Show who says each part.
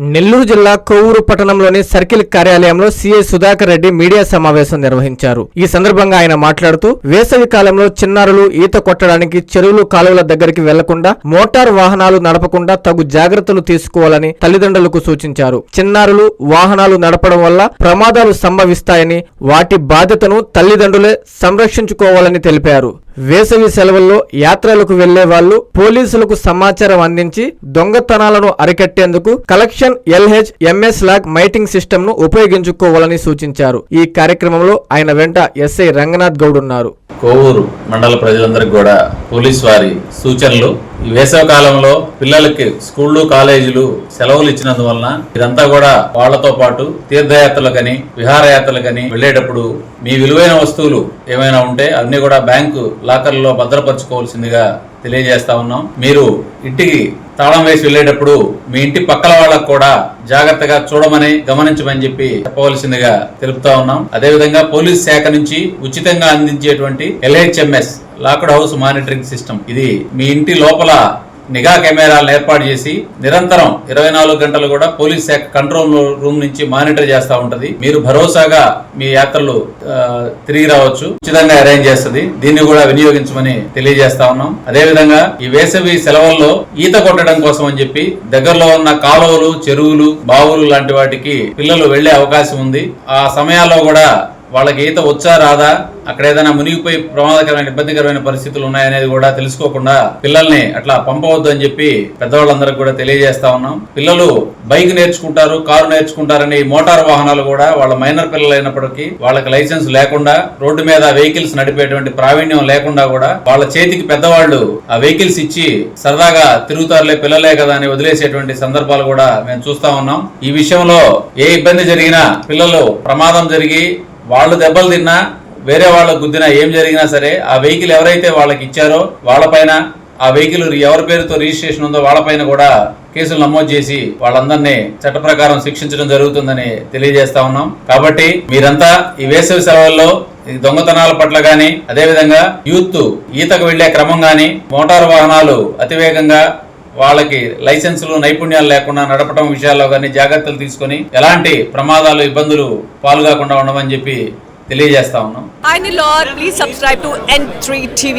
Speaker 1: నెల్లూరు జిల్లా కొవ్వూరు పట్టణంలోని సర్కిల్ కార్యాలయంలో సీఐ సుధాకర్ రెడ్డి మీడియా సమావేశం నిర్వహించారు. ఈ సందర్భంగా ఆయన మాట్లాడుతూ వేసవి కాలంలో చిన్నారులు ఈత కొట్టడానికి చెరువులు కాలువల దగ్గరికి వెళ్ళకుండా మోటార్ వాహనాలు నడపకుండా తగు జాగ్రత్తలు తీసుకోవాలని తల్లిదండ్రులకు సూచించారు. చిన్నారులు వాహనాలు నడపడం వల్ల ప్రమాదాలు సంభవిస్తాయని వాటి బాధ్యతను తల్లిదండ్రులే సంరక్షించుకోవాలని తెలిపారు. వేసవి సెలవుల్లో యాత్రలకు వెళ్ళే వాళ్ళు పోలీసులకు సమాచారం అందించి దొంగతనాలను అరికట్టేందుకు కలెక్షన్ ఎల్హెచ్ ఎంఎస్ లాగ్ మైటింగ్ సిస్టమ్ను ఉపయోగించుకోవాలని సూచించారు. ఈ కార్యక్రమంలో ఆయన వెంట ఎస్ఐ రంగనాథ్ గౌడ్ ఉన్నారు.
Speaker 2: కోవూరు మండల ప్రజలందరికీ కూడా పోలీస్ వారి సూచనలు. ఈ వేసవి కాలంలో పిల్లలకి స్కూళ్ళు కాలేజీలు సెలవులు ఇచ్చినందువలన ఇదంతా కూడా వాళ్ళతో పాటు తీర్థయాత్రలు కానీ విహారయాత్రలు కానీ వెళ్ళేటప్పుడు మీ విలువైన వస్తువులు ఏమైనా ఉంటే అన్ని కూడా బ్యాంకు లాకర్లలో భద్రపరచుకోవాల్సిందిగా తెలియజేస్తా ఉన్నాం. మీరు ఇంటికి తాళం వేసి వెళ్ళేటప్పుడు మీ ఇంటి పక్కల వాళ్ళకు కూడా జాగ్రత్తగా చూడమని గమనించమని చెప్పి చెప్పవలసిందిగా తెలుపుతా ఉన్నాం. అదేవిధంగా పోలీస్ శాఖ నుంచి ఉచితంగా అందించేటువంటి LHMS locked house monitoring system. ఇది మీ ఇంటి లోపల నిఘా కెమెరాలను ఏర్పాటు చేసి నిరంతరం ఇరవై నాలుగు గంటలు కూడా పోలీస్ శాఖ కంట్రోల్ రూమ్ నుంచి మానిటర్ చేస్తూ ఉంటుంది. మీరు భరోసాగా మీ యాత్రలు తిరిగి రావచ్చు. ఉచితంగా అరేంజ్ చేస్తుంది. దీన్ని కూడా వినియోగించమని తెలియజేస్తా ఉన్నాం. అదేవిధంగా ఈ వేసవి సెలవుల్లో ఈత కొట్టడం కోసం అని చెప్పి దగ్గరలో ఉన్న కాలువలు చెరువులు బావులు లాంటి వాటికి పిల్లలు వెళ్ళే అవకాశం ఉంది. ఆ సమయాల్లో కూడా వాళ్ళకి ఈత వచ్చా రాదా? అక్కడ ఏదైనా మునిగిపోయి ప్రమాదకరమైన ఇబ్బందికరమైన పరిస్థితులు ఉన్నాయనేది కూడా తెలుసుకోకుండా పిల్లల్ని అట్లా పంపవద్దు అని చెప్పి పెద్దవాళ్ళందరికి కూడా తెలియజేస్తా ఉన్నాం. పిల్లలు బైక్ నేర్చుకుంటారు కారు నేర్చుకుంటారని మోటార్ వాహనాలు కూడా వాళ్ళ మైనర్ పిల్లలు అయినప్పటికీ వాళ్ళకి లైసెన్స్ లేకుండా రోడ్డు మీద వెహికల్స్ నడిపేటువంటి ప్రావీణ్యం లేకుండా కూడా వాళ్ళ చేతికి పెద్దవాళ్ళు ఆ వెహికల్స్ ఇచ్చి సరదాగా తిరుగుతారులే పిల్లలే కదా అని వదిలేసేటువంటి సందర్భాలు కూడా మేము చూస్తా ఉన్నాం. ఈ విషయంలో ఏ ఇబ్బంది జరిగినా పిల్లలు ప్రమాదం జరిగి వాళ్ళు దెబ్బలు తిన్నా వేరే వాళ్ళకు గుద్దినా ఏం జరిగినా సరే ఆ వెహికల్ ఎవరైతే వాళ్ళకి ఇచ్చారో వాళ్ళపైన ఆ వెహికల్ ఎవరి పేరుతో రిజిస్ట్రేషన్ ఉందో వాళ్ళపైన కూడా కేసులు నమోదు చేసి వాళ్ళందరినీ చట్ట ప్రకారం శిక్షించడం జరుగుతుందని తెలియజేస్తా ఉన్నాం. కాబట్టి మీరంతా ఈ వేసవి సెలవుల్లో దొంగతనాల పట్ల గాని అదేవిధంగా యూత్ ఈతకు వెళ్ళే క్రమం గాని మోటారు వాహనాలు అతివేగంగా వాళ్ళకి లైసెన్సులు నైపుణ్యాలు లేకుండా నడపడం విషయాల్లో కానీ జాగ్రత్తలు తీసుకొని ఎలాంటి ప్రమాదాలు ఇబ్బందులు పాల్గొకుండా ఉండమని చెప్పి తెలియజేస్తా ఉన్నాం
Speaker 3: Hi Nilor, please subscribe to N3 TV.